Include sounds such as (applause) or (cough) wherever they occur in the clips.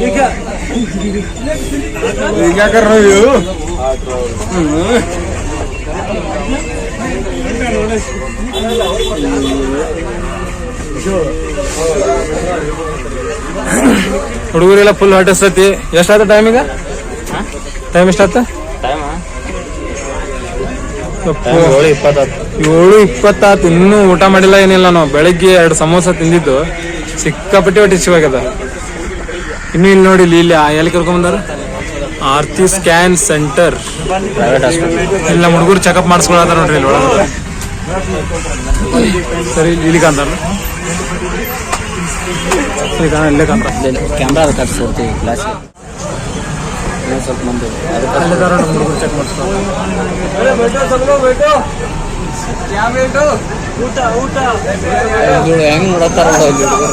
ಈಗ ಯಾಕಾರ ನೀವು ಹುಡುಗರೆಲ್ಲ ಫುಲ್ ಹೊಟ್ಟಸ್ತತಿ ಎಷ್ಟಾತ ಟೈಮ್ ಈಗ? ಟೈಮ್ ಎಷ್ಟಾತ ಏಳು ಇಪ್ಪತ್ತಾತು. ಇನ್ನೂ ಊಟ ಮಾಡಿಲ್ಲ ಏನಿಲ್ಲ ನಾವು ಬೆಳಗ್ಗೆ ಎರಡು ಸಮೋಸ ತಿಂದಿದ್ದು. ಸಿಕ್ಕಾಪಟ್ಟೆ ಹೊಟ್ಟೆ ಸಿವಾಗ್ಯದ ಇನ್ನು ಇಲ್ಲಿ ನೋಡಿ ಇಲ್ಲಿ ಆ- ಎಲ್ಲಿ ಕರ್ಕೊಂಬಂದಾರ? ಆರ್ತಿ ಸ್ಕ್ಯಾನ್ ಸೆಂಟರ್. ಇಲ್ಲ ಹುಡುಗರು ಚೆಕಪ್ ಮಾಡಿಸ್ಕೊಳತಾರ ನೋಡ್ರಿ ಇಲ್ಲಿ ಒಳಗೆ ಸರಿ ಇಲ್ಲಿ ಕಾಂತಾರ ಇಲ್ಲಿ ಕಾಣ ಇಲ್ಲೇ ಕಾಂತಾರ ಕ್ಯಾಮ್ರಾ ಅದಕ್ಕೆ ಕ್ಲಾಸ್ ಸ್ವಲ್ಪ ಮಂದಿ. ಅಲ್ಲಿದಾರ ನಮ್ಮ ಹುಡುಗರು ಚೆಕ್ ಹೆಂಗ್ ನೋಡತ್ತಾರ ಹುಡುಗರು.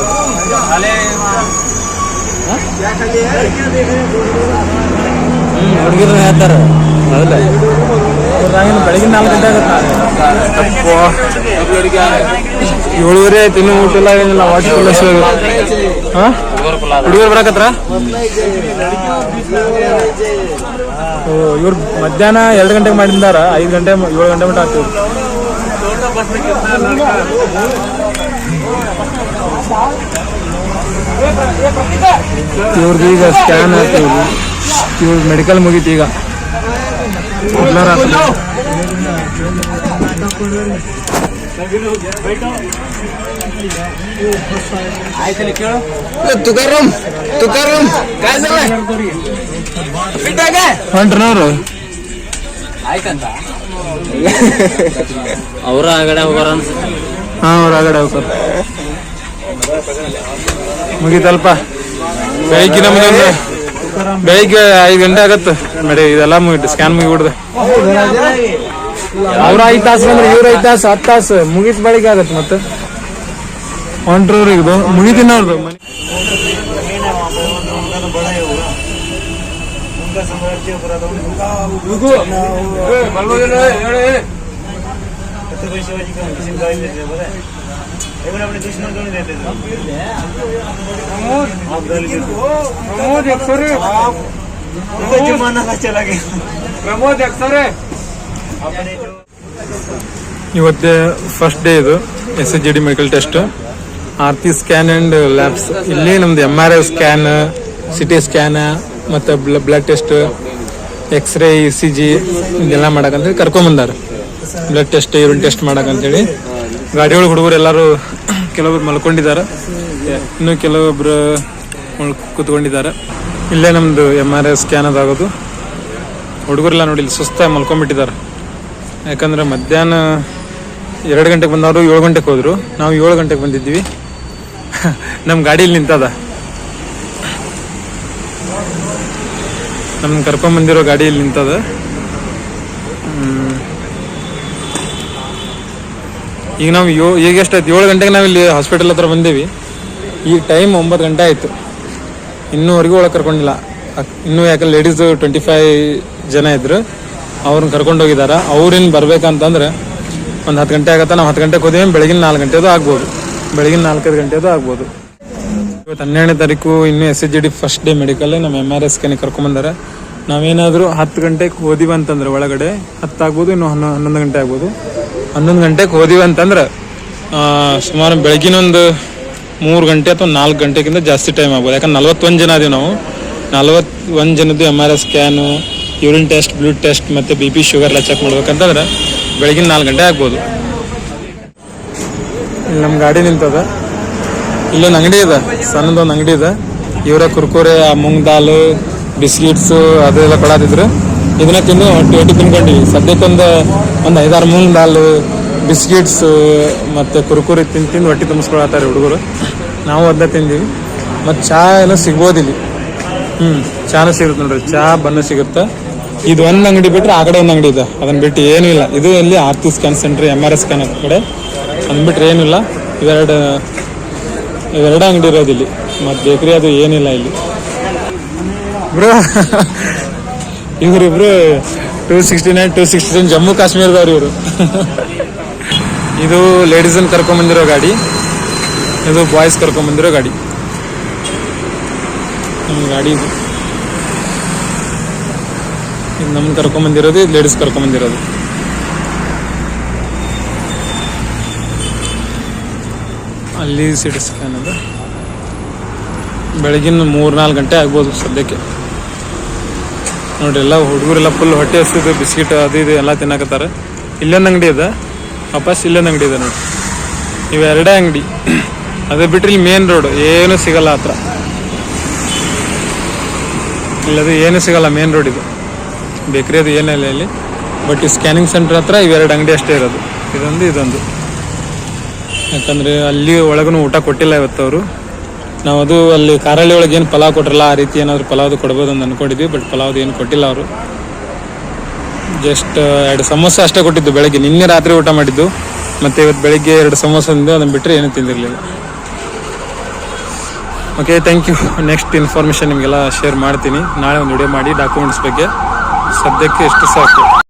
ಹುಡುಗರು ಹೇಳ್ತಾರ. ಬೆಳಗಿನ ನಾಲ್ಕು ಗಂಟೆ ಆಗುತ್ತೆ. ಏಳುವರೆ ಆಯ್ತು ಇನ್ನೂ ಊಟ ಇಲ್ಲ ಏನಿಲ್ಲ ವಾಟರ್ ಹುಡುಗರು ಬರಕತ್ರ? ಇವ್ರು ಮಧ್ಯಾಹ್ನ ಎರಡು ಗಂಟೆಗೆ ಮಾಡಿದಾರ ಐದು ಗಂಟೆ, ಏಳು ಗಂಟೆ ಮಟ್ಟ ಆಗ್ತದೆ. ಇವ್ರದ್ದು ಈಗ ಸ್ಕ್ಯಾನ್ ಆಯ್ತು ಇವ್ರ ಮೆಡಿಕಲ್ ಮುಗೀತು ಈಗ. ಬ್ಲರ್ ಆಗ್ತದೆ ತುಕಾರಾಮ್ ತುಕಾರಾಮ್ काय झालं ಹೊಂಟ್ರನವ್ರು ಆಯ್ತಂತ ಅವ್ರ ಆಗಡೆ ಹೋಗಾರ ಅನ್ಸುತ್ತೆ ಹಾ ಅವ್ರ ಆಗಡೆ ಹೋಗ್ತಾರೆ ಮುಗೀತಲ್ಪ ಬೆಳಿಗ್ಗೆ ನಮ್ದೊಂದು ಬೆಳಿಗ್ಗೆ ಐದು ಗಂಟೆ ಆಗತ್ತೆ ಮೇಡಿ ಇದೆಲ್ಲ ಮುಗಿತು ಸ್ಕ್ಯಾನ್ ಮುಗಿಬಿಡ್ದೆ ಅವ್ರ ಐದು ತಾಸು ಅಂದ್ರೆ ಇವ್ರ ಐದು ತಾಸು ಹತ್ತು ತಾಸು. ಮುಗಿತ್ ಬಳಿಕ ಆಗತ್ತೆ ಮತ್ತ. ಹೊಂಟ್ರವ್ರಿಗ್ದು ಮುಗಿದಿನ ಅವ್ರದ್ದು ಮನೆ ಪ್ರಮೋದ್ ಎಕ್ಸರೇ ಇವತ್ತೇ ಫಸ್ಟ್ ಡೇ ಇದು S H G D medical test Aarthi scan and labs ಇಲ್ಲಿ ನಮ್ದು M R I scan C T scan ಮತ್ತು blood test x ray E C G ಇದೆಲ್ಲ ಮಾಡಕಂತೇಳಿ ಕರ್ಕೊಂಬಂದಾರ ಬ್ಲಡ್ ಟೆಸ್ಟ್ ಯೂರಿನ್ ಟೆಸ್ಟ್ ಮಾಡಕಂತೇಳಿ. ಗಾಡಿಯೊಳಗೆ ಹುಡುಗರು ಎಲ್ಲರೂ ಕೆಲವೊಬ್ರು ಮಲ್ಕೊಂಡಿದ್ದಾರೆ. ಇನ್ನು ಕೆಲವೊಬ್ರು ಕೂತ್ಕೊಂಡಿದ್ದಾರೆ. ಇಲ್ಲೇ ನಮ್ದು ಎಂ ಆರ್ ಐ ಸ್ಕ್ಯಾನ್ ಅದಾಗೋದು. ಹುಡುಗರೆಲ್ಲ ನೋಡಿ ಇಲ್ಲಿ ಸುಸ್ತಾಗಿ ಮಲ್ಕೊಂಡ್ಬಿಟ್ಟಿದ್ದಾರೆ. ಯಾಕಂದ್ರೆ ಮಧ್ಯಾಹ್ನ ಎರಡು ಗಂಟೆಗೆ ಬಂದವರು ಏಳು ಗಂಟೆಗೆ ಹೋದರು. ನಾವು ಏಳು ಗಂಟೆಗೆ ಬಂದಿದ್ವಿ (laughs) ನಮ್ಮ ಗಾಡೀಲಿ ನಿಂತದ. ನಮ್ಗೆ ಕರ್ಕೊಂಬಂದಿರೋ ಗಾಡಿಯಲ್ಲಿ ನಿಂತದ. ಈಗ ನಾವು ಯೋ ಈಗ ಎಷ್ಟಾಯ್ತು ಏಳು ಗಂಟೆಗೆ ನಾವು ಇಲ್ಲಿ ಹಾಸ್ಪಿಟಲ್ ಹತ್ರ ಬಂದೇವಿ. ಈಗ ಟೈಮ್ ಒಂಬತ್ತು ಗಂಟೆ ಆಯಿತು. ಇನ್ನೂವರೆಗೂ ಒಳಗೆ ಕರ್ಕೊಂಡಿಲ್ಲ. ಇನ್ನೂ ಯಾಕೆ ಲೇಡೀಸ್ ಟ್ವೆಂಟಿ ಫೈವ್ ಜನ ಇದ್ರು. ಅವ್ರನ್ನ ಕರ್ಕೊಂಡು ಹೋಗಿದಾರ. ಅವ್ರಿನ್ ಬರ್ಬೇಕಂತಂದ್ರೆ ಒಂದು ಹತ್ತು ಗಂಟೆ ಆಗುತ್ತೆ. ನಾವು ಹತ್ತು ಗಂಟೆಗೆ ಹೋದೇವಿ, ಬೆಳಗಿನ ನಾಲ್ಕು ಗಂಟೆದು ಆಗ್ಬೋದು. ಬೆಳಗಿನ ನಾಲ್ಕೈದು ಗಂಟೆದು ಆಗ್ಬೋದು. ಇವತ್ತು ಹನ್ನೆರಡನೇ ತಾರೀಕು, ಇನ್ನೂ S H G D first day medical ನಮ್ಮ ಎಂ ಆರ್ ಎಸ್ ಸ್ಕ್ಯಾನಿಗೆ ಕರ್ಕೊಂಬಂದಾರೆ ನಾವೇನಾದರೂ ಹತ್ತು ಗಂಟೆಗೆ ಹೋದಿವಿ ಅಂತಂದ್ರೆ ಒಳಗಡೆ ಹತ್ತಾಗ್ಬೋದು ಇನ್ನು ಹನ್ನೊ, ಹನ್ನೊಂದು ಗಂಟೆ ಆಗ್ಬೋದು. ಹನ್ನೊಂದು ಗಂಟೆಗೆ ಹೋದಿವಿ ಅಂತಂದ್ರೆ ಸುಮಾರು ಬೆಳಗಿನ ಒಂದು ಮೂರು ಗಂಟೆ ಅಥವಾ ನಾಲ್ಕು ಗಂಟೆಗಿಂತ ಜಾಸ್ತಿ ಟೈಮ್ ಆಗ್ಬೋದು. ಯಾಕಂದ್ರೆ ನಲ್ವತ್ತೊಂದು ಜನ ಅದೀವಿ ನಾವು. ನಲ್ವತ್ತೊಂದು ಜನದ್ದು M R S scan urine test blood test ಮತ್ತು ಬಿ ಪಿ ಶುಗರ್ ಎಲ್ಲ ಚೆಕ್ ಮಾಡ್ಬೇಕಂತಂದ್ರೆ ಬೆಳಗಿನ ನಾಲ್ಕು ಗಂಟೆ ಆಗ್ಬೋದು. ಇಲ್ಲಿ ನಮ್ಮ ಗಾಡಿ ನಿಂತದ ಇಲ್ಲೊಂದು ಅಂಗಡಿ ಇದೆ ಸಣ್ಣದೊಂದು ಅಂಗಡಿ ಇದೆ. ಇವರ ಕುರ್ಕುರೆ ಆ ಮುಂಗ್ ದಾಲ್ ಬಿಸ್ಕಿಟ್ಸು ಅದೆಲ್ಲ ಕೊಡಾತಿದ್ರು. ಇದನ್ನ ತಿಂದು ಹೊಟ್ಟೆ ಹೊಟ್ಟೆ ತಿನ್ಕೊಂಡ್ವಿ ಸದ್ಯಕ್ಕೊಂದು ಒಂದು ಐದಾರು ಮುಂಗ್ ದಾಲ್ ಬಿಸ್ಕಿಟ್ಸ್ ಮತ್ತು ಕುರ್ಕುರೆ ತಿಂದು ತಿಂದು ಹೊಟ್ಟೆ ತುಂಬಿಸ್ಕೊಳತ್ತಾರೆ ಹುಡುಗರು. ನಾವು ಅದನ್ನ ತಿಂದೀವಿ. ಮತ್ತು ಚಹಾ ಎಲ್ಲ ಸಿಗ್ಬೋದಿಲ್ಲಿ. ಹ್ಞೂ ಚಾನು ಸಿಗುತ್ತೆ ನೋಡ್ರಿ. ಚಹಾ ಬಣ್ಣ ಸಿಗುತ್ತೆ. ಇದು ಒಂದು ಅಂಗಡಿ ಬಿಟ್ಟರೆ ಆ ಕಡೆ ಒಂದು ಅಂಗಡಿ ಇದೆ. ಅದನ್ನ ಬಿಟ್ಟು ಏನೂ ಇಲ್ಲ. ಇದು ಇಲ್ಲಿ Aarthi scan centre M R S scan ಕಡೆ. ಅದನ್ನ ಬಿಟ್ಟರೆ ಏನಿಲ್ಲ ಇವೆರಡು ಇವೆರಡು ಅಂಗಡಿ ಇರೋದು ಇಲ್ಲಿ. ಮತ್ತು ಬೇಕ್ರಿ ಅದು ಏನಿಲ್ಲ ಇಲ್ಲಿ ಬ್ರೋ ಇವರಿಬ್ರು two sixty nine two sixty nine Jammu ಕಾಶ್ಮೀರದವ್ರು ಇವರು. ಇದು ಲೇಡೀಸನ್ನು ಕರ್ಕೊಂಬಂದಿರೋ ಗಾಡಿ. ಇದು ಬಾಯ್ಸ್ ಕರ್ಕೊಂಬಂದಿರೋ ಗಾಡಿ. ನಮ್ಮ ಗಾಡಿ ಇದು. ಇದು ನಮ್ಮ ಕರ್ಕೊಂಬಂದಿರೋದು ಇದು ಲೇಡೀಸ್ ಕರ್ಕೊಂಬಂದಿರೋದು. ಅಲ್ಲಿ ಸಿಟಿ ಸ್ಕ್ಯಾನ್ ಅದು ಬೆಳಗಿನ ಮೂರು ನಾಲ್ಕು ಗಂಟೆ ಆಗ್ಬೋದು ಸದ್ಯಕ್ಕೆ. ನೋಡ್ರಿ ಎಲ್ಲ ಹುಡುಗರೆಲ್ಲ ಫುಲ್ ಹೊಟ್ಟೆ ಹಸಿದು, ಬಿಸ್ಕಿಟ್ ಅದು ಇದು ಎಲ್ಲ ತಿನ್ನಕತ್ತಾರ. ಇಲ್ಲೊಂದು ಅಂಗಡಿ ಇದೆ. ವಾಪಸ್ ಇಲ್ಲೊಂದು ಅಂಗಡಿ ಇದೆ ನೋಡಿ. ಇವೆರಡೇ ಅಂಗಡಿ. ಅದು ಬಿಟ್ಟರೆ ಇಲ್ಲಿ ಮೇನ್ ರೋಡ್ ಏನು ಸಿಗಲ್ಲ ಹತ್ರ. ಇಲ್ಲದು ಏನು ಸಿಗಲ್ಲ ಮೇನ್ ರೋಡ್ ಇದು. ಬೇಕ್ರಿ ಅದು ಏನಿಲ್ಲ ಇಲ್ಲಿ ಬಟ್ ಈ ಸ್ಕ್ಯಾನಿಂಗ್ ಸೆಂಟರ್ ಹತ್ರ ಇವೆರಡು ಅಂಗಡಿ ಅಷ್ಟೇ ಇರೋದು. ಇದೊಂದು ಇದೊಂದು. ಯಾಕಂದರೆ ಅಲ್ಲಿ ಒಳಗೂ ಊಟ ಕೊಟ್ಟಿಲ್ಲ ಇವತ್ತು ಅವರು. ನಾವು ಅದು ಅಲ್ಲಿ ಕಾರಳ್ಳಿ ಒಳಗೆ ಏನು ಪಲಾವ್ ಕೊಟ್ಟಿರಲ್ಲ ಆ ರೀತಿ ಏನಾದರೂ ಪಲಾವ್ದು ಕೊಡ್ಬೋದು ಅಂತ ಅನ್ಕೊಂಡಿದ್ವಿ ಬಟ್ ಪಲಾವ್ದು ಏನು ಕೊಟ್ಟಿಲ್ಲ ಅವರು. ಜಸ್ಟ್ ಎರಡು ಸಮೋಸ ಅಷ್ಟೇ ಕೊಟ್ಟಿದ್ದು ಬೆಳಗ್ಗೆ. ನಿನ್ನೆ ರಾತ್ರಿ ಊಟ ಮಾಡಿದ್ದು. ಮತ್ತು ಇವತ್ತು ಬೆಳಗ್ಗೆ ಎರಡು ಸಮೋಸ ಅಂದು ಅದನ್ನು ಬಿಟ್ಟರೆ ಏನೂ ತಿಂದಿರಲಿಲ್ಲ. Okay thank you next information ನಿಮಗೆಲ್ಲ ಶೇರ್ ಮಾಡ್ತೀನಿ. ನಾಳೆ ಒಂದು ವಿಡಿಯೋ ಮಾಡಿ ಡಾಕ್ಯುಮೆಂಟ್ಸ್ ಬಗ್ಗೆ. ಸದ್ಯಕ್ಕೆ ಎಷ್ಟು ಸಾಕು?